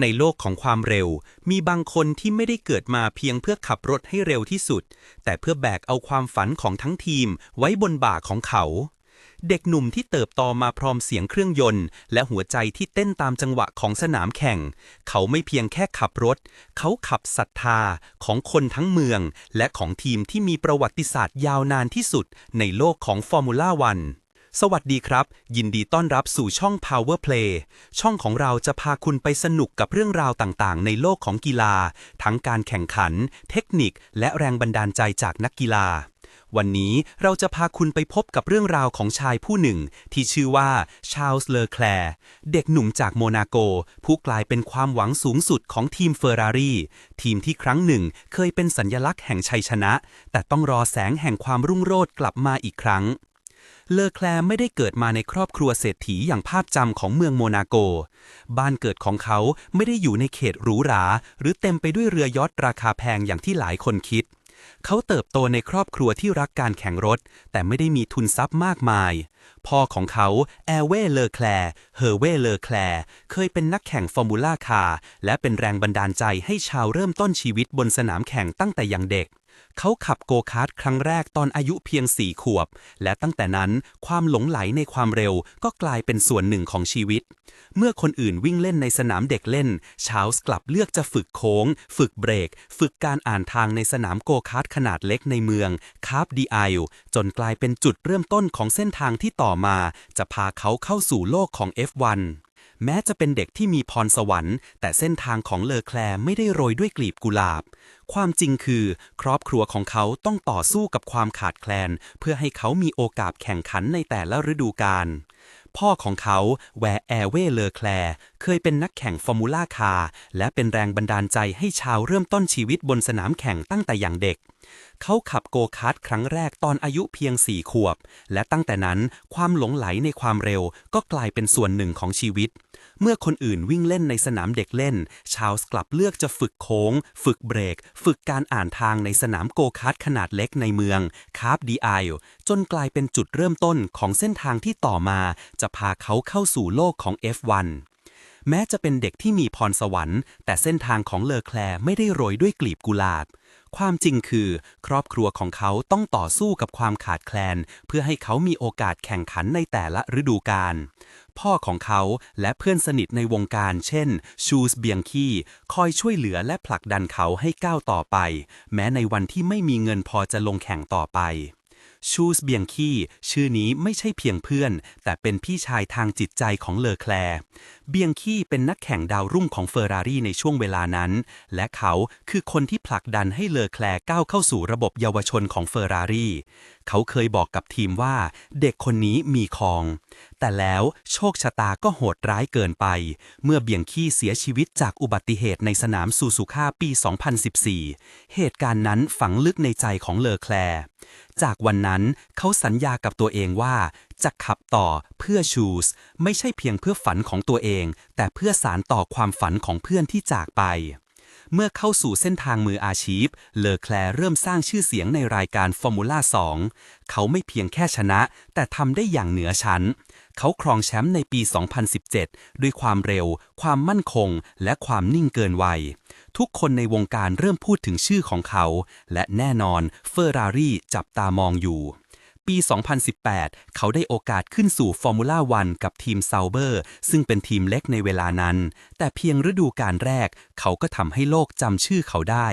ในโลกของความเร็ว มีบางคนที่ไม่ได้เกิดมาเพียงเพื่อขับรถให้เร็วที่สุด แต่เพื่อแบกเอาความฝันของทั้งทีมไว้บนบ่าของเขา เด็กหนุ่มที่เติบโตมาพร้อมเสียงเครื่องยนต์ และหัวใจที่เต้นตามจังหวะของสนามแข่ง เขาไม่เพียงแค่ขับรถ เขาขับศรัทธาของคนทั้งเมือง และของทีมที่มีประวัติศาสตร์ยาวนานที่สุดในโลกของฟอร์มูล่าวัน สวัสดีครับ ยินดีต้อนรับสู่ช่อง Power Play ช่องของเราจะพาคุณไปสนุกกับเรื่องราวต่างๆ ในโลกของกีฬา ทั้งการแข่งขัน เทคนิค และแรงบันดาลใจจากนักกีฬา วันนี้เราจะพาคุณไปพบกับเรื่องราวของชายผู้หนึ่ง ที่ชื่อว่าชาลส์เลอแคลร์เด็กหนุ่มจากโมนาโก ผู้กลายเป็นความหวังสูงสุดของทีมเฟอร์รารี่ทีมที่ครั้งหนึ่งเคยเป็นสัญลักษณ์แห่งชัยชนะ แต่ต้องรอแสงแห่งความรุ่งโรจน์กลับมาอีกครั้ง เลอแคลร์ไม่ได้เกิดมาในครอบครัวเศรษฐีอย่างภาพจำของเมืองโมนาโก บ้านเกิดของเขาไม่ได้อยู่ในเขตหรูหรา หรือเต็มไปด้วยเรือยอทราคาแพงอย่างที่หลายคนคิด เขาเติบโตในครอบครัวที่รักการแข่งรถ แต่ไม่ได้มีทุนทรัพย์มากมาย พ่อของเขาแอร์เว่เลอแคลร์เฮอร์เว่เลอแคลร์เคยเป็นนักแข่งฟอร์มูล่าคาร์และเป็นแรงบันดาลใจให้ชาวเริ่มต้นชีวิตบนสนามแข่งตั้งแต่ยังเด็ก เขาขับโกคาร์ทครั้งแรกตอนอายุเพียงสี่ขวบ และตั้งแต่นั้นความหลงไหลในความเร็วก็กลายเป็นส่วนหนึ่งของชีวิต เมื่อคนอื่นวิ่งเล่นในสนามเด็กเล่น ชาลส์กลับเลือกจะฝึกโค้ง ฝึกเบรก ฝึกการอ่านทางในสนามโกคาร์ทขนาดเล็กในเมืองคาร์บดีไอลจนกลายเป็นจุดเริ่มต้นของเส้นทางที่ต่อมา จะพาเขาเข้าสู่โลกของ F1 แม้จะเป็นเด็กที่มีพรสวรรค์ แต่เส้นทางของเลอแคลไม่ได้โรยด้วยกลีบกุหลาบ ความจริงคือ ครอบครัวของเขาต้องต่อสู้กับความขาดแคลน เพื่อให้เขามีโอกาสแข่งขันในแต่ละฤดูกาลพ่อของเขาแวร์แอเวเลอแคลเคยเป็นนักแข่งฟอร์มูล่าคาร์และเป็นแรงบันดาลใจให้ชาวเริ่มต้นชีวิตบนสนามแข่งตั้งแต่อย่างเด็ก เขาขับโกคาร์ทครั้งแรกตอนอายุเพียงสี่ขวบ และตั้งแต่นั้นความหลงไหลในความเร็วก็กลายเป็นส่วนหนึ่งของชีวิต เมื่อคนอื่นวิ่งเล่นในสนามเด็กเล่น ชาลส์กลับเลือกจะฝึกโค้ง ฝึกเบรก ฝึกการอ่านทางในสนามโกคาร์ทขนาดเล็กในเมืองคาร์บดีไอลจนกลายเป็นจุดเริ่มต้นของเส้นทางที่ต่อมา จะพาเขาเข้าสู่โลกของ F1 แม้จะเป็นเด็กที่มีพรสวรรค์ แต่เส้นทางของเลอแคลร์ไม่ได้โรยด้วยกลีบกุหลาบ ความจริงคือ ครอบครัวของเขาต้องต่อสู้กับความขาดแคลน เพื่อให้เขามีโอกาสแข่งขันในแต่ละฤดูกาลพ่อของเขาและเพื่อนสนิทในวงการเช่นชูสเบียงคีคอยช่วยเหลือและผลักดันเขาให้ก้าวต่อไป แม้ในวันที่ไม่มีเงินพอจะลงแข่งต่อไป ชูสเบียงคีชื่อนี้ไม่ใช่เพียงเพื่อน แต่เป็นพี่ชายทางจิตใจของเลอแคลร์เบียงคีเป็นนักแข่งดาวรุ่งของเฟอร์รารี่ในช่วงเวลานั้น และเขาคือคนที่ผลักดันให้เลอแคลร์ก้าวเข้าสู่ระบบเยาวชนของเฟอร์รารี่เขาเคยบอกกับทีมว่าเด็กคนนี้มีคอง แต่แล้วโชคชะตาก็โหดร้ายเกินไป เมื่อเบียงคีเสียชีวิตจากอุบัติเหตุในสนามซูซูค่าปี 2014 เหตุการณ์นั้นฝังลึกในใจของเลอแคลร์ จากวันนั้นเขาสัญญากับตัวเองว่า จะขับต่อเพื่อชูสไม่ใช่เพียงเพื่อฝันของตัวเอง แต่เพื่อสารต่อความฝันของเพื่อนที่จากไป เมื่อเข้าสู่เส้นทางมืออาชีพ เลอแคลเริ่มสร้างชื่อเสียงในรายการฟอร์มูล่า 2 เขาไม่เพียงแค่ชนะ แต่ทำได้อย่างเหนือชั้น เขาครองแชมป์ในปี 2017 ด้วยความเร็ว ความมั่นคง และความนิ่งเกินวัย ทุกคนในวงการเริ่มพูดถึงชื่อของเขา และแน่นอนเฟอร์รารี่จับตามองอยู่ ปี 2018 เขาได้โอกาสขึ้นสู่ฟอร์มูล่าวันกับทีมซาเบอร์ ซึ่งเป็นทีมเล็กในเวลานั้น แต่เพียงฤดูกาลแรก เขาก็ทำให้โลกจำชื่อเขาได้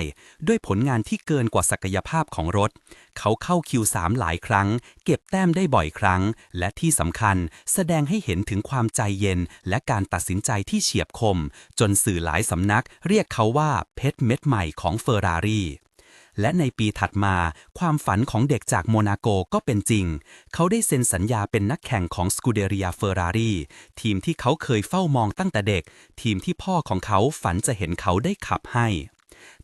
ด้วยผลงานที่เกินกว่าศักยภาพของรถ เขาเข้า Q3 หลายครั้ง เก็บแต้มได้บ่อยครั้ง และที่สำคัญแสดงให้เห็นถึงความใจเย็น และการตัดสินใจที่เฉียบคม จนสื่อหลายสำนัก เรียกเขาว่าเพชรเม็ดใหม่ของเฟอร์รารี่ และในปีถัดมา ความฝันของเด็กจากโมนาโกก็เป็นจริง เขาได้เซ็นสัญญาเป็นนักแข่งของสกูเดเรียเฟอร์รารีทีมที่เขาเคยเฝ้ามองตั้งแต่เด็ก ทีมที่พ่อของเขาฝันจะเห็นเขาได้ขับให้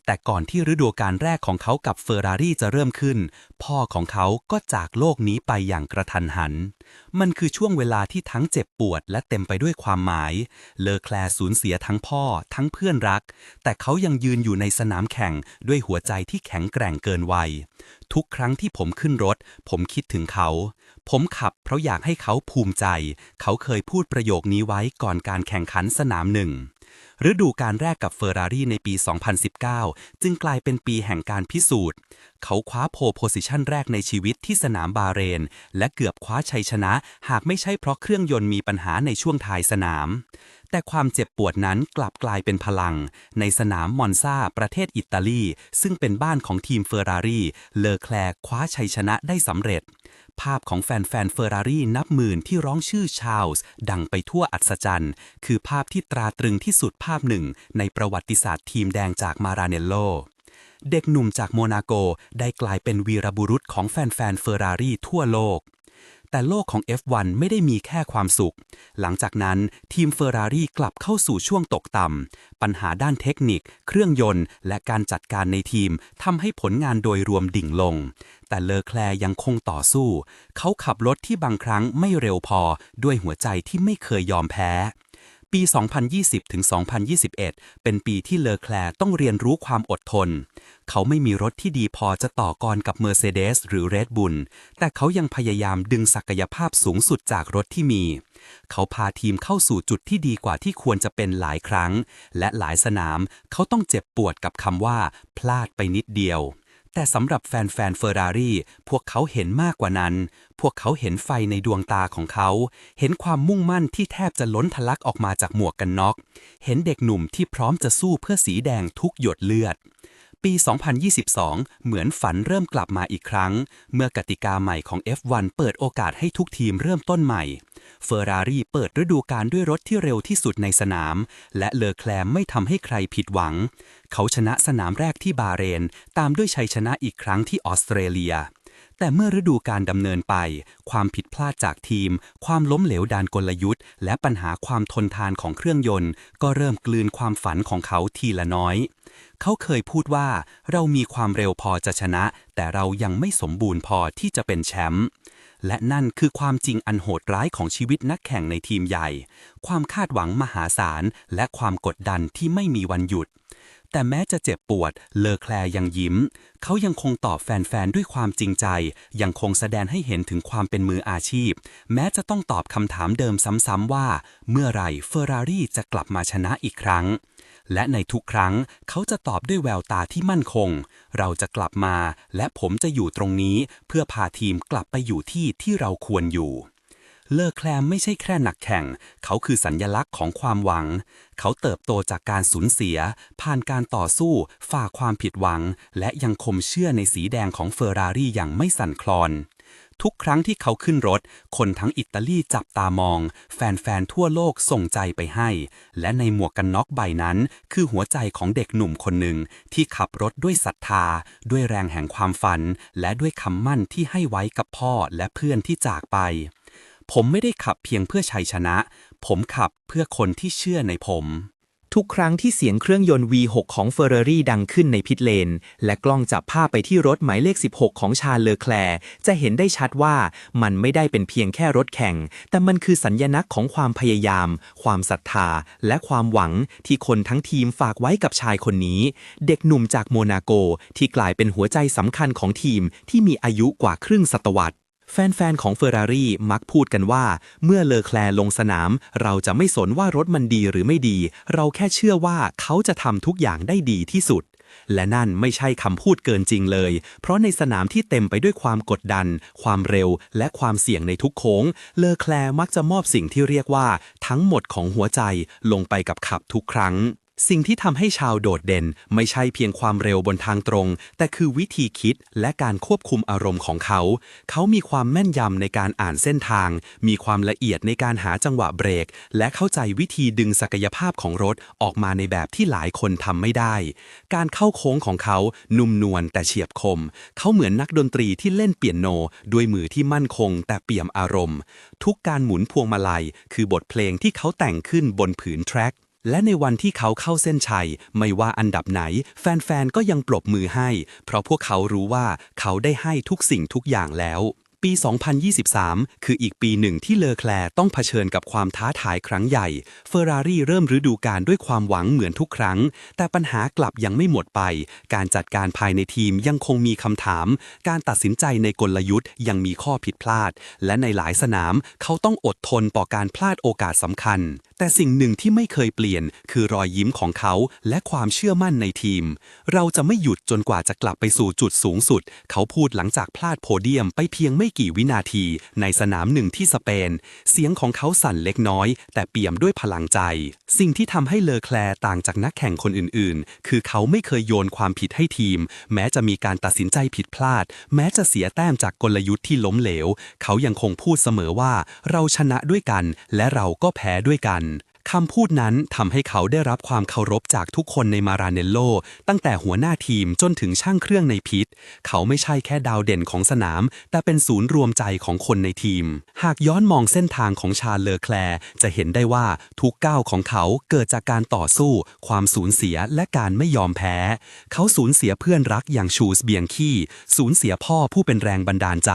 แต่ก่อนที่ฤดูกาลแรกของเขากับเฟอร์รารี่จะเริ่มขึ้น พ่อของเขาก็จากโลกนี้ไปอย่างกระทันหัน มันคือช่วงเวลาที่ทั้งเจ็บปวดและเต็มไปด้วยความหมาย เลอแคลสูญเสียทั้งพ่อทั้งเพื่อนรัก แต่เขายังยืนอยู่ในสนามแข่งด้วยหัวใจที่แข็งแกร่งเกินวัย ทุกครั้งที่ผมขึ้นรถ ผมคิดถึงเขา ผมขับเพราะอยากให้เขาภูมิใจ เขาเคยพูดประโยคนี้ไว้ก่อนการแข่งขันสนามหนึ่ง ฤดูการแรกกับเฟอร์รารี่ในปี 2019 จึงกลายเป็นปีแห่งการพิสูจน์ เขาคว้าโพโพสิชันแรกในชีวิตที่สนามบาเรน และเกือบคว้าชัยชนะ หากไม่ใช่เพราะเครื่องยนต์มีปัญหาในช่วงท้ายสนาม แต่ความเจ็บปวดนั้นกลับกลายเป็นพลัง ในสนามมอนซาประเทศอิตาลี ซึ่งเป็นบ้านของทีมเฟอร์รารี่เลอแคลร์คว้าชัยชนะได้สำเร็จ ภาพของแฟนๆเฟอร์รารี่นับหมื่นที่ร้องชื่อชาลส์ดังไปทั่วอัศจรรย์ คือภาพที่ตราตรึงที่สุดภาพหนึ่ง ในประวัติศาสตร์ทีมแดงจากมาราเนลโล เด็กหนุ่มจากโมนาโกได้กลายเป็นวีรบุรุษของแฟนๆเฟอร์รารี่ทั่วโลก แต่โลกของ F1 ไม่ได้มีแค่ความสุข หลังจากนั้นทีมเฟอร์รารี่กลับเข้าสู่ช่วงตกต่ำ ปัญหาด้านเทคนิค เครื่องยนต์ และการจัดการในทีมทำให้ผลงานโดยรวมดิ่งลง แต่เลอแคลร์ยังคงต่อสู้ เขาขับรถที่บางครั้งไม่เร็วพอด้วยหัวใจที่ไม่เคยยอมแพ้ ปี 2020 ถึง 2021 เป็นปีที่เลอแคลร์ต้องเรียนรู้ความอดทน เขาไม่มีรถที่ดีพอจะต่อกรกับ Mercedes หรือ Red Bull แต่เขายังพยายามดึงศักยภาพสูงสุดจากรถที่มี เขาพาทีมเข้าสู่จุดที่ดีกว่าที่ควรจะเป็นหลายครั้ง และหลายสนาม เขาต้องเจ็บปวดกับคำว่า พลาดไปนิดเดียว แต่สำหรับแฟนๆเฟอร์รารี่พวกเขาเห็นมากกว่านั้น พวกเขาเห็นไฟในดวงตาของเขา เห็นความมุ่งมั่นที่แทบจะล้นทะลักออกมาจากหมวกกันน็อก เห็นเด็กหนุ่มที่พร้อมจะสู้เพื่อสีแดงทุกหยดเลือด ปี 2022 เหมือนฝันเริ่มกลับมาอีกครั้ง เมื่อกติกาใหม่ของ F1 เปิดโอกาสให้ทุกทีมเริ่มต้นใหม่ เฟอร์รารี่เปิดฤดูกาลด้วยรถที่เร็วที่สุดในสนาม และเลอแคลร์ไม่ทำให้ใครผิดหวัง เขาชนะสนามแรกที่บาเรน ตามด้วยชัยชนะอีกครั้งที่ออสเตรเลีย แต่เมื่อฤดูการดำเนินไป ความผิดพลาดจากทีม ความล้มเหลวด้านกลยุทธ์ และปัญหาความทนทานของเครื่องยนต์ ก็เริ่มกลืนความฝันของเขาทีละน้อย เขาเคยพูดว่า เรามีความเร็วพอจะชนะ แต่เรายังไม่สมบูรณ์พอที่จะเป็นแชมป์ และนั่นคือความจริงอันโหดร้ายของชีวิตนักแข่งในทีมใหญ่ ความคาดหวังมหาศาล และความกดดันที่ไม่มีวันหยุด แต่แม้จะเจ็บปวด เลอแคลยังยิ้ม เขายังคงตอบแฟนๆ ด้วยความจริงใจ ยังคงแสดงให้เห็นถึงความเป็นมืออาชีพ แม้จะต้องตอบคำถามเดิมซ้ำๆว่า เมื่อไหร่เฟอร์รารี่จะกลับมาชนะอีกครั้ง และในทุกครั้งเขาจะตอบด้วยแววตาที่มั่นคง เราจะกลับมา และผมจะอยู่ตรงนี้ เพื่อพาทีมกลับไปอยู่ที่ที่เราควรอยู่เลอแคลมไม่ใช่แค่นักแข่ง เขาคือสัญญลักษณ์ของความหวัง เขาเติบโตจากการสูญเสีย ผ่านการต่อสู้ ฝ่าความผิดหวัง และยังคมเชื่อในสีแดงของเฟอร์รารี่อย่างไม่สั่นคลอน ทุกครั้งที่เขาขึ้นรถ คนทั้งอิตาลีจับตามอง แฟนๆทั่วโลกส่งใจไปให้ และในหมวกกันน็อกใบนั้น คือหัวใจของเด็กหนุ่มคนหนึ่งที่ขับรถด้วยศรัทธา ด้วยแรงแห่งความฝัน และด้วยคำมั่นที่ให้ไว้กับพ่อและเพื่อนที่จากไป ผมไม่ได้ขับเพียงเพื่อชัยชนะ ผมขับเพื่อคนที่เชื่อในผม ทุกครั้งที่เสียงเครื่องยนต์ V6 ของเฟอร์รารี่ดังขึ้นในพิทเลน และกล้องจับภาพไปที่รถหมายเลข 16 ของชาเลอแคลร์จะเห็นได้ชัดว่ามันไม่ได้เป็นเพียงแค่รถแข่ง แต่มันคือสัญญลักษณ์ของความพยายาม ความศรัทธา และความหวังที่คนทั้งทีมฝากไว้กับชายคนนี้ เด็กหนุ่มจากโมนาโกที่กลายเป็นหัวใจสำคัญของทีมที่มีอายุกว่าครึ่งศตวรรษ แฟน ๆ ของเฟอร์รารี่มักพูดกันว่า เมื่อเลอแคลร์ลงสนาม เราจะไม่สนว่ารถมันดีหรือไม่ดี เราแค่เชื่อว่าเขาจะทำทุกอย่างได้ดีที่สุด และนั่นไม่ใช่คำพูดเกินจริงเลย เพราะในสนามที่เต็มไปด้วยความกดดัน ความเร็ว และความเสี่ยงในทุกโค้ง เลอแคลร์มักจะมอบสิ่งที่เรียกว่า ทั้งหมดของหัวใจลงไปกับขับทุกครั้ง สิ่งที่ทำให้ชาวโดดเด่นไม่ใช่เพียงความเร็วบนทางตรง แต่คือวิธีคิดและการควบคุมอารมณ์ของเขา เขามีความแม่นยำในการอ่านเส้นทาง มีความละเอียดในการหาจังหวะเบรก และเข้าใจวิธีดึงศักยภาพของรถออกมาในแบบที่หลายคนทำไม่ได้ การเข้าโค้งของเขานุ่มนวลแต่เฉียบคม เขาเหมือนนักดนตรีที่เล่นเปียโน ด้วยมือที่มั่นคง แต่เปี่ยมอารมณ์ ทุกการหมุนพวงมาลัย คือบทเพลงที่เขาแต่งขึ้นบนผืนแทร็ก และในวันที่เขาเข้าเส้นชัย ไม่ว่าอันดับไหน แฟนๆ ก็ยังปรบมือให้ เพราะพวกเขารู้ว่าเขาได้ให้ทุกสิ่งทุกอย่างแล้ว ปี 2023 คืออีกปีหนึ่งที่เลอแคลร์ต้องเผชิญกับความท้าทายครั้งใหญ่ เฟอร์รารี่เริ่มฤดูกาลด้วยความหวังเหมือนทุกครั้ง แต่ปัญหากลับยังไม่หมดไป การจัดการภายในทีมยังคงมีคำถาม การตัดสินใจในกลยุทธ์ยังมีข้อผิดพลาด และในหลายสนามเขาต้องอดทนต่อการพลาดโอกาสสำคัญแต่สิ่งหนึ่งที่ไม่เคยเปลี่ยน คือรอยยิ้มของเขาและความเชื่อมั่นในทีม เราจะไม่หยุดจนกว่าจะกลับไปสู่จุดสูงสุด เขาพูดหลังจากพลาดโพเดียมไปเพียงไม่กี่วินาที ในสนามหนึ่งที่สเปน เสียงของเขาสั่นเล็กน้อย แต่เปี่ยมด้วยพลังใจ สิ่งที่ทำให้เลอแคลร์ต่างจากนักแข่งคนอื่นๆ คือเขาไม่เคยโยนความผิดให้ทีม แม้จะมีการตัดสินใจผิดพลาด แม้จะเสียแต้มจากกลยุทธ์ที่ล้มเหลว เขายังคงพูดเสมอว่า เราชนะด้วยกัน และเราก็แพ้ด้วยกัน คำพูดนั้นทำให้เขาได้รับความเคารพจากทุกคนในมาราเนลโล ตั้งแต่หัวหน้าทีมจนถึงช่างเครื่องในพิษ เขาไม่ใช่แค่ดาวเด่นของสนาม แต่เป็นศูนย์รวมใจของคนในทีม หากย้อนมองเส้นทางของชาเลอแคลร์จะเห็นได้ว่าทุกก้าวของเขาเกิดจากการต่อสู้ ความสูญเสียและการไม่ยอมแพ้ เขาสูญเสียเพื่อนรักอย่างชูสเบียงคี้สูญเสียพ่อผู้เป็นแรงบันดาลใจ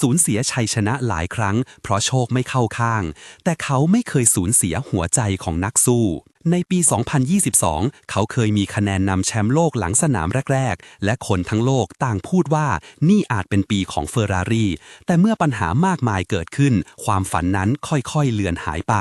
สูญเสียชัยชนะหลายครั้ง เพราะโชคไม่เข้าข้าง แต่เขาไม่เคยสูญเสียหัวใจของนักสู้ ในปี 2022 เขาเคยมีคะแนนนำแชมป์โลกหลังสนามแรก ๆ และคนทั้งโลกต่างพูดว่านี่อาจเป็นปีของเฟอร์รารี่แต่เมื่อปัญหามากมายเกิดขึ้น ความฝันนั้นค่อยๆเลือนหายไป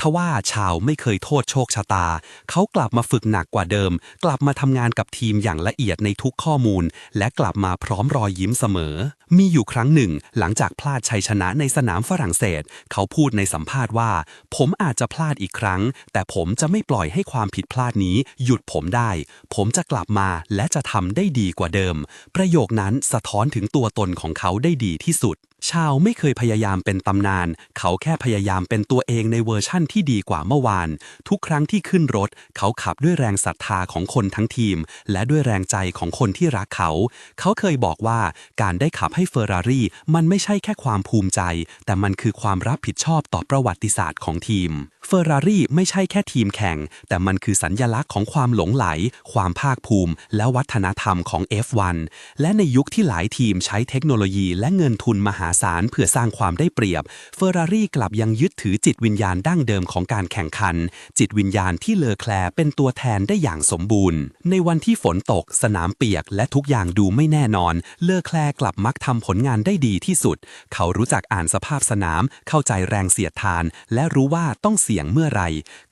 ทว่าชาวไม่เคยโทษโชคชะตา เขากลับมาฝึกหนักกว่าเดิม กลับมาทำงานกับทีมอย่างละเอียดในทุกข้อมูล และกลับมาพร้อมรอยยิ้มเสมอ มีอยู่ครั้งหนึ่ง หลังจากพลาดชัยชนะในสนามฝรั่งเศส เขาพูดในสัมภาษณ์ว่า ผมอาจจะพลาดอีกครั้ง แต่ผมจะไม่ปล่อยให้ความผิดพลาดนี้หยุดผมได้ ผมจะกลับมาและจะทำได้ดีกว่าเดิม ประโยคนั้นสะท้อนถึงตัวตนของเขาได้ดีที่สุด ชาวไม่เคยพยายามเป็นตำนาน เขาแค่พยายามเป็นตัวเองในเวอร์ชั่นที่ดีกว่าเมื่อวาน ทุกครั้งที่ขึ้นรถ เขาขับด้วยแรงศรัทธาของคนทั้งทีม และด้วยแรงใจของคนที่รักเขา เขาเคยบอกว่าการได้ขับให้เฟอร์รารี่มันไม่ใช่แค่ความภูมิใจ แต่มันคือความรับผิดชอบต่อประวัติศาสตร์ของทีมเฟอร์รารี่ไม่ใช่แค่ทีมแข่ง แต่มันคือสัญญลักษณ์ของความหลงไหล ความภาคภูมิ และวัฒนธรรมของ F1 และในยุคที่หลายทีมใช้เทคโนโลยีและเงินทุนมหาศาลเพื่อสร้างความได้เปรียบ เฟอร์รารี่กลับยังยึดถือจิตวิญญาณดั้งเดิมของการแข่งขัน จิตวิญญาณที่เลอแคลเป็นตัวแทนได้อย่างสมบูรณ์ ในวันที่ฝนตก สนามเปียก และทุกอย่างดูไม่แน่นอน เลอแคลกลับมักทำผลงานได้ดีที่สุด เขารู้จักอ่านสภาพสนาม เข้าใจแรงเสียดทาน และรู้ว่าต้องเสี่ยงเมื่อไร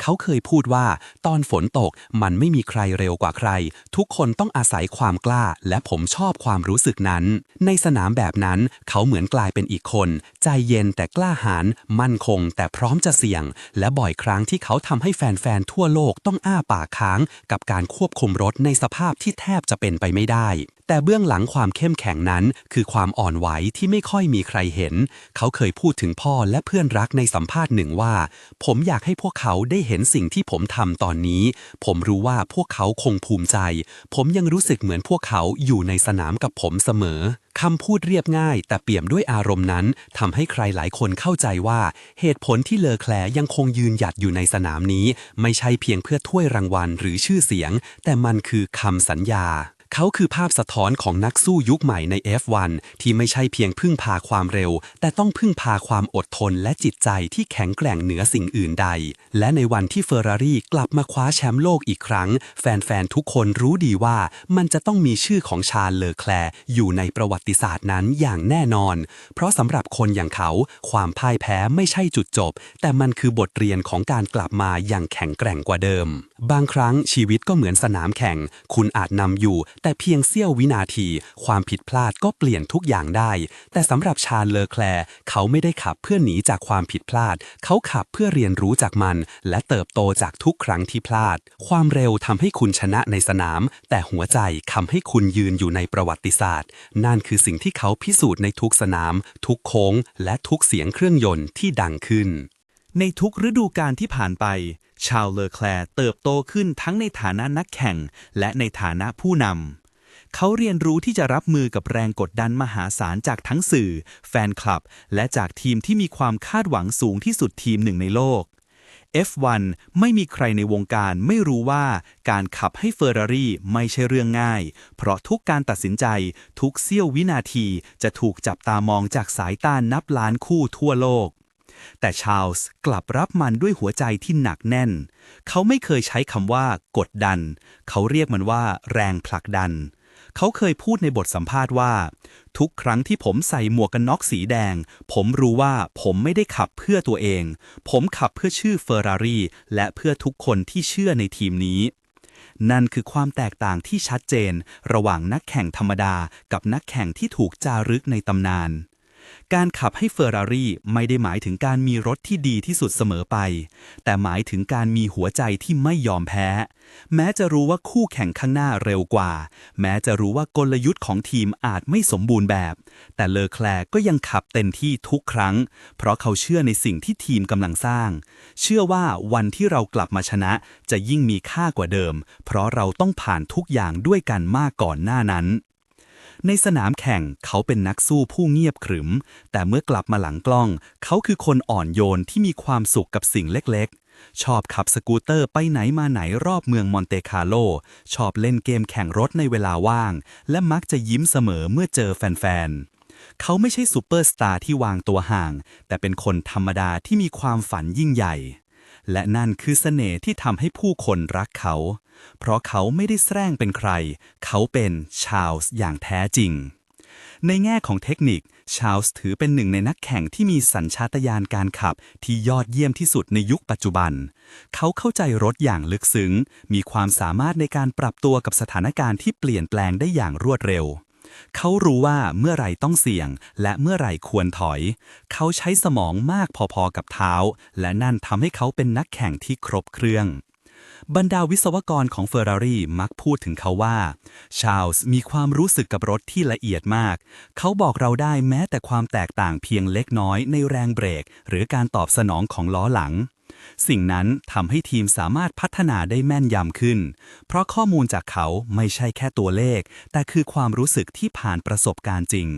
เขาเคยพูดว่า ตอนฝนตกมันไม่มีใครเร็วกว่าใคร ทุกคนต้องอาศัยความกล้า และผมชอบความรู้สึกนั้น ในสนามแบบนั้น เขาเหมือนกลายเป็นอีกคน ใจเย็นแต่กล้าหาญมั่นคงแต่พร้อมจะเสี่ยง และบ่อยครั้งที่เขาทำให้แฟนๆทั่วโลกต้องอ้าปากค้าง กับการควบคุมรถในสภาพที่แทบจะเป็นไปไม่ได้ แต่เบื้องหลังความเข้มแข็งนั้น คือความอ่อนไหวที่ไม่ค่อยมีใครเห็น เขาเคยพูดถึงพ่อและเพื่อนรักในสัมภาษณ์หนึ่งว่า ผมอยากให้พวกเขาได้เห็นสิ่งที่ผมทำตอนนี้ ผมรู้ว่าพวกเขาคงภูมิใจ ผมยังรู้สึกเหมือนพวกเขาอยู่ในสนามกับผมเสมอคำพูดเรียบง่าย แต่เปี่ยมด้วยอารมณ์นั้นทำให้ใครหลายคนเข้าใจว่า เหตุผลที่เลอแคลยังคงยืนหยัดอยู่ในสนามนี้ ไม่ใช่เพียงเพื่อถ้วยรางวัลหรือชื่อเสียง แต่มันคือคำสัญญา เขาคือภาพสะท้อนของนักสู้ยุคใหม่ใน F1 ที่ไม่ใช่เพียงพึ่งพาความเร็ว แต่ต้องพึ่งพาความอดทนและจิตใจที่แข็งแกร่งเหนือสิ่งอื่นใด และในวันที่เฟอร์รารี่กลับมาคว้าแชมป์โลกอีกครั้ง แฟนๆ ทุกคนรู้ดีว่ามันจะต้องมีชื่อของชาเลอแคลร์อยู่ในประวัติศาสตร์นั้นอย่างแน่นอน เพราะสำหรับคนอย่างเขา ความพ่ายแพ้ไม่ใช่จุดจบ แต่มันคือบทเรียนของการกลับมาอย่างแข็งแกร่งกว่าเดิม บางครั้งชีวิตก็เหมือนสนามแข่ง คุณอาจนำอยู่ แต่เพียงเสี้ยววินาที ความผิดพลาดก็เปลี่ยนทุกอย่างได้ แต่สำหรับชาญเลอแคลร์เขาไม่ได้ขับเพื่อหนีจากความผิดพลาด เขาขับเพื่อเรียนรู้จากมัน และเติบโตจากทุกครั้งที่พลาด ความเร็วทำให้คุณชนะในสนาม แต่หัวใจทำให้คุณยืนอยู่ในประวัติศาสตร์ นั่นคือสิ่งที่เขาพิสูจน์ในทุกสนาม ทุกโค้ง และทุกเสียงเครื่องยนต์ที่ดังขึ้น ในทุกฤดูกาลที่ผ่านไป ชาวเลอแคลร์เติบโตขึ้นทั้งในฐานะนักแข่ง และในฐานะผู้นำ เขาเรียนรู้ที่จะรับมือกับแรงกดดันมหาศาลจากทั้งสื่อ แฟนคลับ และจากทีมที่มีความคาดหวังสูงที่สุดทีมหนึ่งในโลก F1 ไม่มีใครในวงการไม่รู้ว่าการขับให้เฟอร์รารี่ไม่ใช่เรื่องง่าย เพราะทุกการตัดสินใจทุกเสี้ยววินาทีจะถูกจับตามองจากสายตานับล้านคู่ทั่วโลก แต่ชาร์ลส์กลับรับมันด้วยหัวใจที่หนักแน่น เขาไม่เคยใช้คำว่ากดดัน เขาเรียกมันว่าแรงผลักดัน เขาเคยพูดในบทสัมภาษณ์ว่า ทุกครั้งที่ผมใส่หมวกกันน็อกสีแดง ผมรู้ว่าผมไม่ได้ขับเพื่อตัวเอง ผมขับเพื่อชื่อเฟอร์รารี่และเพื่อทุกคนที่เชื่อในทีมนี้นั่นคือความแตกต่างที่ชัดเจน ระหว่างนักแข่งธรรมดากับนักแข่งที่ถูกจารึกในตำนาน การขับให้เฟอร์รารี่ไม่ได้หมายถึงการมีรถที่ดีที่สุดเสมอไป แต่หมายถึงการมีหัวใจที่ไม่ยอมแพ้ แม้จะรู้ว่าคู่แข่งข้างหน้าเร็วกว่า แม้จะรู้ว่ากลยุทธ์ของทีมอาจไม่สมบูรณ์แบบ แต่เลอแคลร์ก็ยังขับเต็มที่ทุกครั้ง เพราะเขาเชื่อในสิ่งที่ทีมกำลังสร้าง เชื่อว่าวันที่เรากลับมาชนะจะยิ่งมีค่ากว่าเดิม เพราะเราต้องผ่านทุกอย่างด้วยกันมากก่อนหน้านั้น ในสนามแข่งเขาเป็นนักสู้ผู้เงียบขรึม แต่เมื่อกลับมาหลังกล้อง เขาคือคนอ่อนโยนที่มีความสุขกับสิ่งเล็กๆ ชอบขับสกูตเตอร์ไปไหนมาไหนรอบเมืองมอนเตคาร์โล ชอบเล่นเกมแข่งรถในเวลาว่าง และมักจะยิ้มเสมอเมื่อเจอแฟนๆเขาไม่ใช่ซูเปอร์สตาร์ที่วางตัวห่าง แต่เป็นคนธรรมดาที่มีความฝันยิ่งใหญ่ และนั่นคือเสน่ห์ที่ทำให้ผู้คนรักเขา เพราะเขาไม่ได้แสร้งเป็นใคร เขาเป็นชาลส์อย่างแท้จริง ในแง่ของเทคนิค ชาลส์ถือเป็นหนึ่งในนักแข่งที่มีสัญชาตญาณการขับที่ยอดเยี่ยมที่สุดในยุคปัจจุบัน เขาเข้าใจรถอย่างลึกซึ้ง มีความสามารถในการปรับตัวกับสถานการณ์ที่เปลี่ยนแปลงได้อย่างรวดเร็ว เขารู้ว่าเมื่อไหร่ต้องเสี่ยง และเมื่อไหร่ควรถอย เขาใช้สมองมากพอๆกับเท้า และนั่นทำให้เขาเป็นนักแข่งที่ครบเครื่อง บรรดาวิศวกรของเฟอร์รารี่มักพูดถึงเขาว่า ชาลส์มีความรู้สึกกับรถที่ละเอียดมาก เขาบอกเราได้แม้แต่ความแตกต่างเพียงเล็กน้อยในแรงเบรก หรือการตอบสนองของล้อหลัง สิ่งนั้นทำให้ทีมสามารถพัฒนาได้แม่นยำขึ้น เพราะข้อมูลจากเขาไม่ใช่แค่ตัวเลข แต่คือความรู้สึกที่ผ่านประสบการณ์จริง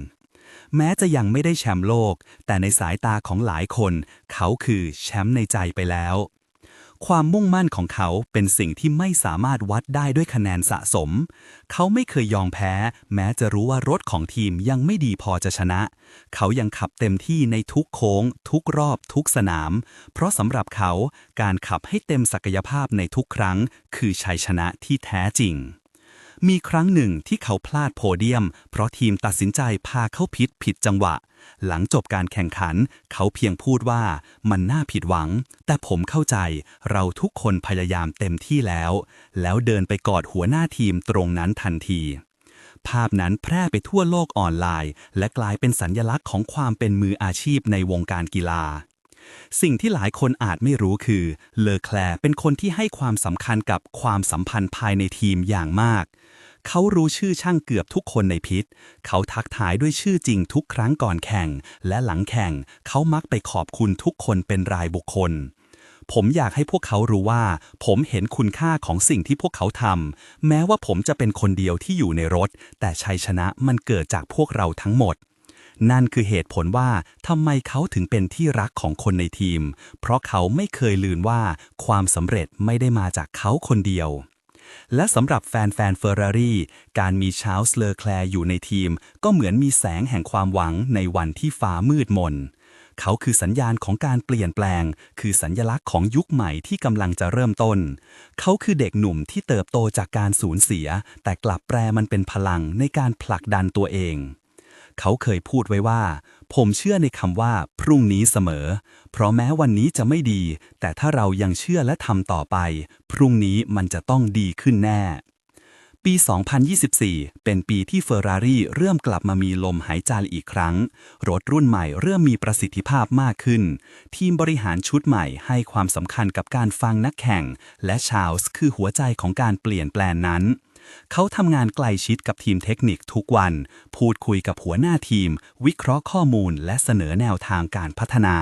แม้จะยังไม่ได้แชมป์โลก แต่ในสายตาของหลายคน เขาคือแชมป์ในใจไปแล้ว ความมุ่งมั่นของเขาเป็นสิ่งที่ไม่สามารถวัดได้ด้วยคะแนนสะสม เขาไม่เคยยอมแพ้ แม้จะรู้ว่ารถของทีมยังไม่ดีพอจะชนะ เขายังขับเต็มที่ในทุกโค้ง ทุกรอบ ทุกสนาม เพราะสำหรับเขาการขับให้เต็มศักยภาพในทุกครั้ง คือชัยชนะที่แท้จริง มีครั้งหนึ่งที่เขาพลาดโพเดียม เพราะทีมตัดสินใจพาเขาพิษผิดจังหวะ หลังจบการแข่งขัน เขาเพียงพูดว่ามันน่าผิดหวัง แต่ผมเข้าใจเราทุกคนพยายามเต็มที่แล้ว แล้วเดินไปกอดหัวหน้าทีมตรงนั้นทันทีภาพนั้นแพร่ไปทั่วโลกออนไลน์ และกลายเป็นสัญญลักษณ์ของความเป็นมืออาชีพในวงการกีฬา สิ่งที่หลายคนอาจไม่รู้คือเลอแคลร์เป็นคนที่ให้ความสำคัญกับความสัมพันธ์ภายในทีมอย่างมาก เขารู้ชื่อช่างเกือบทุกคนในพิษ เขาทักทายด้วยชื่อจริงทุกครั้งก่อนแข่ง และหลังแข่ง เขามักไปขอบคุณทุกคนเป็นรายบุคคลผมอยากให้พวกเขารู้ว่า ผมเห็นคุณค่าของสิ่งที่พวกเขาทำแม้ว่าผมจะเป็นคนเดียวที่อยู่ในรถ แต่ชัยชนะมันเกิดจากพวกเราทั้งหมด นั่นคือเหตุผลว่าทำไมเขาถึงเป็นที่รักของคนในทีม เพราะเขาไม่เคยลืมว่าความสำเร็จไม่ได้มาจากเขาคนเดียว และสำหรับแฟนๆเฟอร์รารี่การมีชาร์ลส์เลอแคลร์อยู่ในทีม ก็เหมือนมีแสงแห่งความหวังในวันที่ฟ้ามืดมนเขาคือสัญญาณของการเปลี่ยนแปลง คือสัญญลักษณ์ของยุคใหม่ที่กำลังจะเริ่มต้น เขาคือเด็กหนุ่มที่เติบโตจากการสูญเสีย แต่กลับแปลมันเป็นพลังในการผลักดันตัวเอง เขาเคยพูดไว้ว่า ผมเชื่อในคำว่าพรุ่งนี้เสมอ เพราะแม้วันนี้จะไม่ดี แต่ถ้าเรายังเชื่อและทำต่อไป พรุ่งนี้มันจะต้องดีขึ้นแน่ ปี 2024 เป็นปีที่เฟอร์รารี่เริ่มกลับมามีลมหายใจอีกครั้ง รถรุ่นใหม่เริ่มมีประสิทธิภาพมากขึ้น ทีมบริหารชุดใหม่ให้ความสำคัญกับการฟังนักแข่ง และชาลส์คือหัวใจของการเปลี่ยนแปลงนั้น เขาทำงานใกล้ชิดกับทีมเทคนิคทุกวัน พูดคุยกับหัวหน้าทีม วิเคราะห์ข้อมูล และเสนอแนวทางการพัฒนา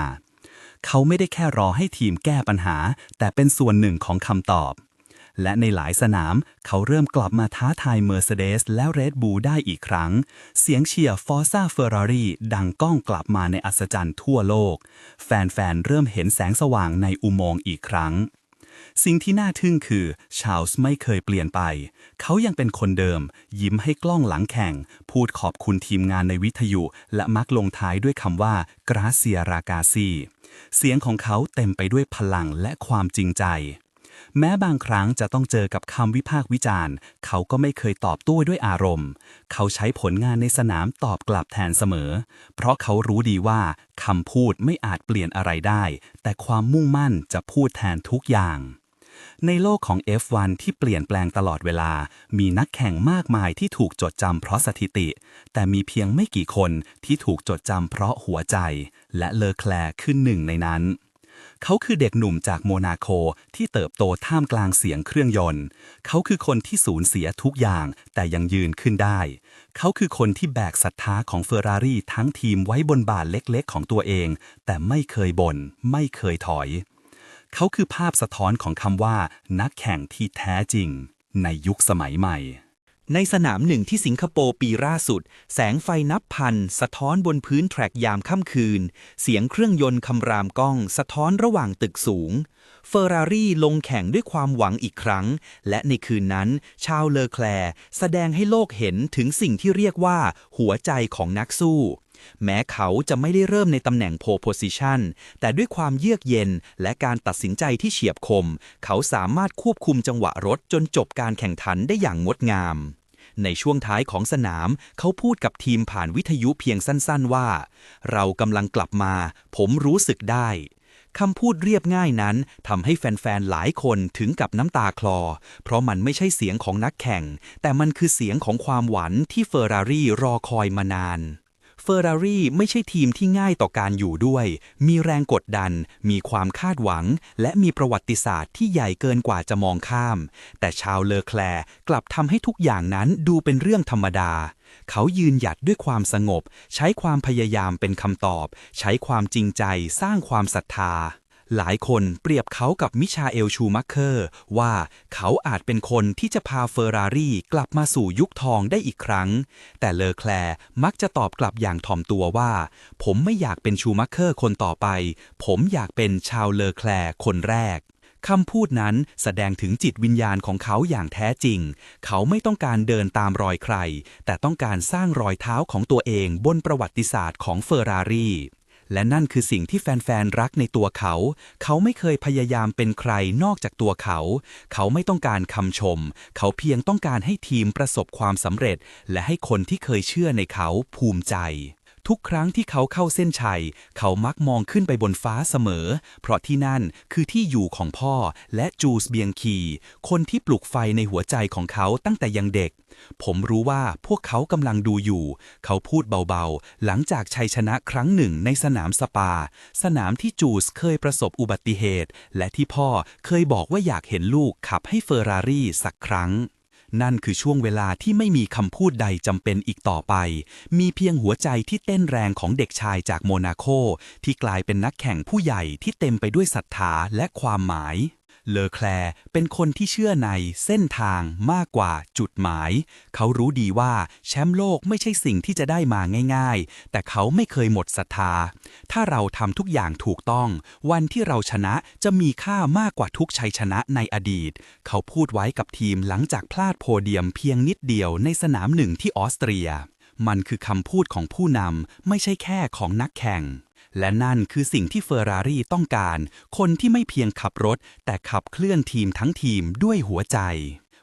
เขาไม่ได้แค่รอให้ทีมแก้ปัญหา แต่เป็นส่วนหนึ่งของคำตอบ และในหลายสนาม เขาเริ่มกลับมาท้าทาย Mercedes และ Red Bull ได้อีกครั้ง เสียงเชียร์ Forza Ferrari ดังก้องกลับมาในอัศจรรย์ทั่วโลก แฟนๆ เริ่มเห็นแสงสว่างในอุโมงค์อีกครั้ง สิ่งที่น่าทึ่งคือ ชาลส์ไม่เคยเปลี่ยนไป เขายังเป็นคนเดิม ยิ้มให้กล้องหลังแข่ง พูดขอบคุณทีมงานในวิทยุ และมักลงท้ายด้วยคำว่า Gracia Ragazzi เสียงของเขาเต็มไปด้วยพลังและความจริงใจ แม้บางครั้งจะต้องเจอกับคำวิพากษ์วิจารณ์ เขาก็ไม่เคยตอบโต้ด้วยอารมณ์ เขาใช้ผลงานในสนามตอบกลับแทนเสมอ เพราะเขารู้ดีว่าคำพูดไม่อาจเปลี่ยนอะไรได้ แต่ความมุ่งมั่นจะพูดแทนทุกอย่าง ในโลกของ F1 ที่เปลี่ยนแปลงตลอดเวลา มีนักแข่งมากมายที่ถูกจดจำเพราะสถิติ แต่มีเพียงไม่กี่คนที่ถูกจดจำเพราะหัวใจ และเลอแคลร์คือหนึ่งในนั้น เขาคือเด็กหนุ่มจากโมนาโคที่เติบโตท่ามกลางเสียงเครื่องยนต์ เขาคือคนที่สูญเสียทุกอย่างแต่ยังยืนขึ้นได้ เขาคือคนที่แบกศรัทธาของเฟอร์รารี่ทั้งทีมไว้บนบ่าเล็กๆ ของตัวเอง แต่ไม่เคยบน่นไม่เคยถอย เขาคือภาพสะท้อนของคำว่า นักแข่งที่แท้จริง ในยุคสมัยใหม่ ในสนามหนึ่งที่สิงคโปร์ปีล่าสุด แสงไฟนับพัน สะท้อนบนพื้นแทร็กยามค่ำคืน เสียงเครื่องยนต์คำรามก้อง สะท้อนระหว่างตึกสูงเฟอร์รารี่ลงแข่งด้วยความหวังอีกครั้ง และในคืนนั้น ชาวเลอแคลร์แสดงให้โลกเห็นถึงสิ่งที่เรียกว่า หัวใจของนักสู้ แม้เขาจะไม่ได้เริ่มในตำแหน่งโพโพซิชันแต่ด้วยความเยือกเย็นและการตัดสินใจที่เฉียบคม เขาสามารถควบคุมจังหวะรถจนจบการแข่งขันได้อย่างงดงาม ในช่วงท้ายของสนาม เขาพูดกับทีมผ่านวิทยุเพียงสั้นๆว่า เรากำลังกลับมา ผมรู้สึกได้คำพูดเรียบง่ายนั้นทำให้แฟน ๆ หลายคนถึงกับน้ำตาคลอ เพราะมันไม่ใช่เสียงของนักแข่ง แต่มันคือเสียงของความหวังที่เฟอร์รารี่รอคอยมานาน อร์รารี่ไม่ใช่ทีมที่ง่ายต่อการอยู่ด้วย มีแรงกดดัน มีความคาดหวัง และมีประวัติศาสตร์ที่ใหญ่เกินกว่าจะมองข้าม แต่ชาวเลอแคลร์กลับทำให้ทุกอย่างนั้นดูเป็นเรื่องธรรมดา เขายืนหยัดด้วยความสงบ ใช้ความพยายามเป็นคำตอบ ใช้ความจริงใจสร้างความศรัทธา หลายคนเปรียบเขากับมิชาเอลชูมักเคอร์ ว่าเขาอาจเป็นคนที่จะพาเฟอร์รารี่กลับมาสู่ยุคทองได้อีกครั้ง แต่เลอแคลร์มักจะตอบกลับอย่างถ่อมตัวว่า ผมไม่อยากเป็นชูมักเคอร์คนต่อไป ผมอยากเป็นชาวเลอแคลร์คนแรกคำพูดนั้นแสดงถึงจิตวิญญาณของเขาอย่างแท้จริง เขาไม่ต้องการเดินตามรอยใคร แต่ต้องการสร้างรอยเท้าของตัวเองบนประวัติศาสตร์ของเฟอร์รารี่ และนั่นคือสิ่งที่แฟนๆ รักในตัวเขา เขาไม่เคยพยายามเป็นใครนอกจากตัวเขา เขาไม่ต้องการคำชม เขาเพียงต้องการให้ทีมประสบความสำเร็จ และให้คนที่เคยเชื่อในเขาภูมิใจ ทุกครั้งที่เขาเข้าเส้นชัย เขามักมองขึ้นไปบนฟ้าเสมอ เพราะที่นั่นคือที่อยู่ของพ่อและจูสเบียงคี คนที่ปลุกไฟในหัวใจของเขาตั้งแต่ยังเด็ก ผมรู้ว่าพวกเขากำลังดูอยู่ เขาพูดเบาๆ หลังจากชัยชนะครั้งหนึ่งในสนามสปา สนามที่จูสเคยประสบอุบัติเหตุ และที่พ่อเคยบอกว่าอยากเห็นลูกขับให้เฟอร์รารี่สักครั้ง นั่นคือช่วงเวลาที่ไม่มีคำพูดใดจำเป็นอีกต่อไป มีเพียงหัวใจที่เต้นแรงของเด็กชายจากโมนาโคที่กลายเป็นนักแข่งผู้ใหญ่ที่เต็มไปด้วยศรัทธาและความหมาย เลอแคลร์เป็นคนที่เชื่อในเส้นทางมากกว่าจุดหมาย เขารู้ดีว่าแชมป์โลกไม่ใช่สิ่งที่จะได้มาง่าย ๆ แต่เขาไม่เคยหมดศรัทธา ถ้าเราทำทุกอย่างถูกต้อง วันที่เราชนะจะมีค่ามากกว่าทุกชัยชนะในอดีต เขาพูดไว้กับทีมหลังจากพลาดโพเดียมเพียงนิดเดียวในสนามหนึ่งที่ออสเตรีย มันคือคำพูดของผู้นำไม่ใช่แค่ของนักแข่ง และนั่นคือสิ่งที่เฟอร์รารี่ต้องการ คนที่ไม่เพียงขับรถ แต่ขับเคลื่อนทีมทั้งทีมด้วยหัวใจ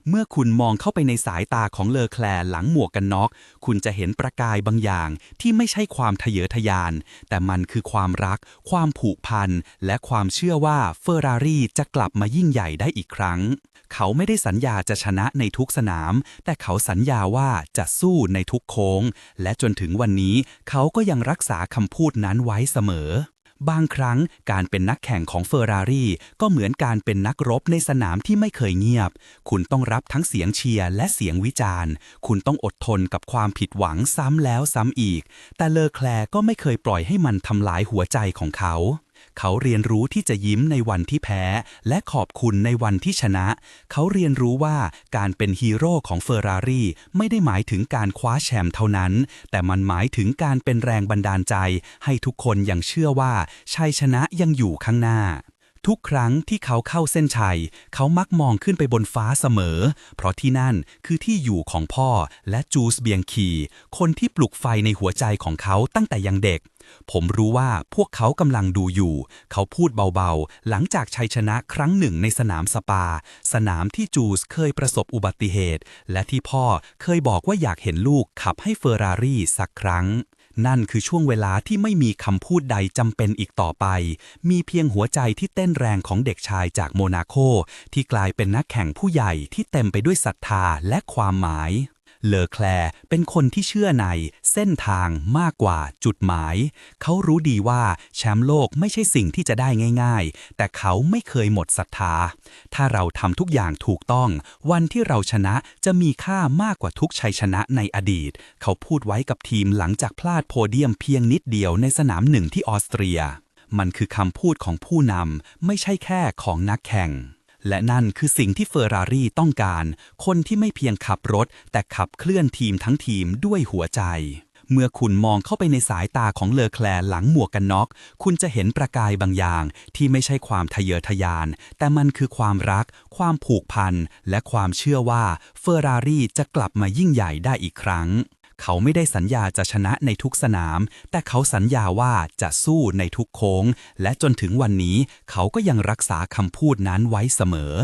เมื่อคุณมองเข้าไปในสายตาของเลอแคลร์หลังหมวกกันน็อก คุณจะเห็นประกายบางอย่างที่ไม่ใช่ความทะเยอทะยาน แต่มันคือความรัก ความผูกพัน และความเชื่อว่าเฟอร์รารี่จะกลับมายิ่งใหญ่ได้อีกครั้ง เขาไม่ได้สัญญาจะชนะในทุกสนาม แต่เขาสัญญาว่าจะสู้ในทุกโค้ง และจนถึงวันนี้เขาก็ยังรักษาคำพูดนั้นไว้เสมอ บางครั้งการเป็นนักแข่งของเฟอร์รารี่ก็เหมือนการเป็นนักรบในสนามที่ไม่เคยเงียบ คุณต้องรับทั้งเสียงเชียร์และเสียงวิจารณ์ คุณต้องอดทนกับความผิดหวังซ้ำแล้วซ้ำอีก แต่เลอแคลร์ก็ไม่เคยปล่อยให้มันทำลายหัวใจของเขา เขาเรียนรู้ที่จะยิ้มในวันที่แพ้ และขอบคุณในวันที่ชนะ เขาเรียนรู้ว่าการเป็นฮีโร่ของเฟอร์รารี่ไม่ได้หมายถึงการคว้าแชมป์เท่านั้น แต่มันหมายถึงการเป็นแรงบันดาลใจ ให้ทุกคนยังเชื่อว่าชัยชนะยังอยู่ข้างหน้าทุกครั้งที่เขาเข้าเส้นชัย เขามักมองขึ้นไปบนฟ้าเสมอ เพราะที่นั่นคือที่อยู่ของพ่อและจูสเบียงคี คนที่ปลุกไฟในหัวใจของเขาตั้งแต่ยังเด็ก ผมรู้ว่าพวกเขากำลังดูอยู่ เขาพูดเบาๆ หลังจากชัยชนะครั้งหนึ่งในสนามสปา สนามที่จูสเคยประสบอุบัติเหตุ และที่พ่อเคยบอกว่าอยากเห็นลูกขับให้เฟอร์รารี่สักครั้งนั่นคือช่วงเวลาที่ไม่มีคำพูดใดจำเป็นอีกต่อไป มีเพียงหัวใจที่เต้นแรงของเด็กชายจากโมนาโคที่กลายเป็นนักแข่งผู้ใหญ่ที่เต็มไปด้วยศรัทธาและความหมาย เลอแคลเป็นคนที่เชื่อในเส้นทางมากกว่าจุดหมาย เขารู้ดีว่าแชมป์โลกไม่ใช่สิ่งที่จะได้ง่าย ๆ แต่เขาไม่เคยหมดศรัทธา ถ้าเราทำทุกอย่างถูกต้อง วันที่เราชนะจะมีค่ามากกว่าทุกชัยชนะในอดีต เขาพูดไว้กับทีมหลังจากพลาดโพเดียมเพียงนิดเดียวในสนามหนึ่งที่ออสเตรีย มันคือคำพูดของผู้นำไม่ใช่แค่ของนักแข่ง และนั่นคือสิ่งที่เฟอร์รารี่ต้องการ คนที่ไม่เพียงขับรถ แต่ขับเคลื่อนทีมทั้งทีมด้วยหัวใจ เมื่อคุณมองเข้าไปในสายตาของเลอแคลร์หลังหมวกกันน็อก คุณจะเห็นประกายบางอย่าง ที่ไม่ใช่ความทะเยอทะยาน แต่มันคือความรัก ความผูกพัน และความเชื่อว่าเฟอร์รารี่จะกลับมายิ่งใหญ่ได้อีกครั้ง เขาไม่ได้สัญญาจะชนะในทุกสนาม แต่เขาสัญญาว่าจะสู้ในทุกโค้ง และจนถึงวันนี้เขาก็ยังรักษาคำพูดนั้นไว้เสมอ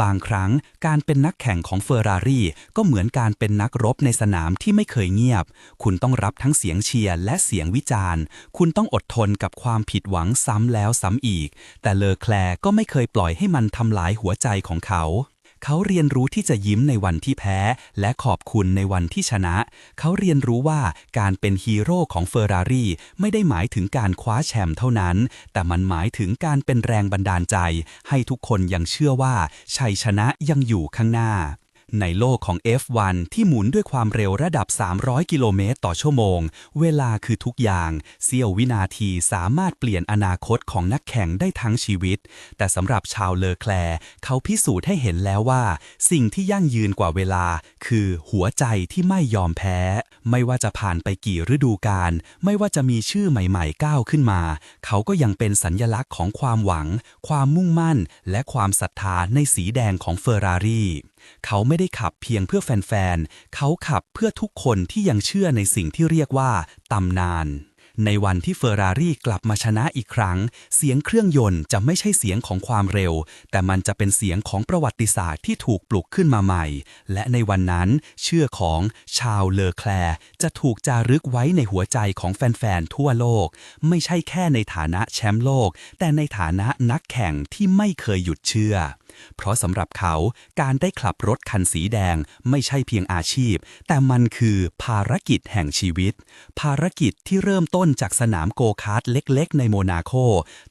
บางครั้งการเป็นนักแข่งของเฟอร์รารี่ก็เหมือนการเป็นนักรบในสนามที่ไม่เคยเงียบ คุณต้องรับทั้งเสียงเชียร์และเสียงวิจารณ์ คุณต้องอดทนกับความผิดหวังซ้ำแล้วซ้ำอีก แต่เลอแคลร์ก็ไม่เคยปล่อยให้มันทำลายหัวใจของเขา เขาเรียนรู้ที่จะยิ้มในวันที่แพ้ และขอบคุณในวันที่ชนะ เขาเรียนรู้ว่าการเป็นฮีโร่ของเฟอร์รารี่ไม่ได้หมายถึงการคว้าแชมป์เท่านั้น แต่มันหมายถึงการเป็นแรงบันดาลใจ ให้ทุกคนยังเชื่อว่าชัยชนะยังอยู่ข้างหน้า ในโลกของ F1 ที่หมุนด้วยความเร็วระดับ 300 กิโลเมตรต่อชั่วโมง เวลาคือทุกอย่าง เสี้ยววินาทีสามารถเปลี่ยนอนาคตของนักแข่งได้ทั้งชีวิต แต่สำหรับชาวเลอแคลร์เขาพิสูจน์ให้เห็นแล้วว่า สิ่งที่ยั่งยืนกว่าเวลา คือหัวใจที่ไม่ยอมแพ้ ไม่ว่าจะผ่านไปกี่ฤดูกาลไม่ว่าจะมีชื่อใหม่ๆก้าวขึ้นมา เขาก็ยังเป็นสัญญลักษณ์ของความหวัง ความมุ่งมั่น และความศรัทธาในสีแดงของเฟอร์รารี่ เขาไม่ได้ขับเพียงเพื่อแฟนๆ เขาขับเพื่อทุกคนที่ยังเชื่อในสิ่งที่เรียกว่าตำนาน ในวันที่เฟอร์รารี่กลับมาชนะอีกครั้ง เสียงเครื่องยนต์จะไม่ใช่เสียงของความเร็ว แต่มันจะเป็นเสียงของประวัติศาสตร์ที่ถูกปลุกขึ้นมาใหม่ และในวันนั้น เชื่อของชาวเลอแคลร์จะถูกจารึกไว้ในหัวใจของแฟนๆ ทั่วโลก ไม่ใช่แค่ในฐานะแชมป์โลก แต่ในฐานะนักแข่งที่ไม่เคยหยุดเชื่อเพราะสำหรับเขาการได้ขับรถคันสีแดงไม่ใช่เพียงอาชีพ แต่มันคือภารกิจแห่งชีวิต ภารกิจที่เริ่มต้นจากสนามโกคาร์ทเล็กๆ ในโมนาโค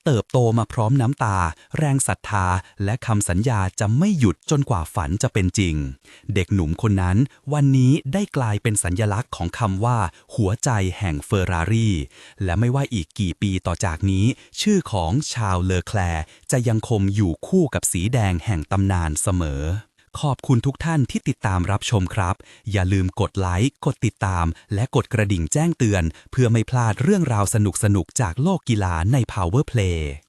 เติบโตมาพร้อมน้ำตา แรงศรัทธา และคำสัญญาจะไม่หยุดจนกว่าฝันจะเป็นจริง เด็กหนุ่มคนนั้น วันนี้ได้กลายเป็นสัญญลักษณ์ของคำว่า หัวใจแห่งเฟอร์รารี่และไม่ว่าอีกกี่ปีต่อจากนี้ ชื่อของชาวเลอแคลร์จะยังคงอยู่คู่กับสีแดงงแห่งตำนานเสมอ ขอบคุณทุกท่านที่ติดตามรับชมครับ อย่าลืมกดไลค์ กดติดตาม และกดกระดิ่งแจ้งเตือน เพื่อไม่พลาดเรื่องราวสนุกๆจากโลกกีฬาใน Power Play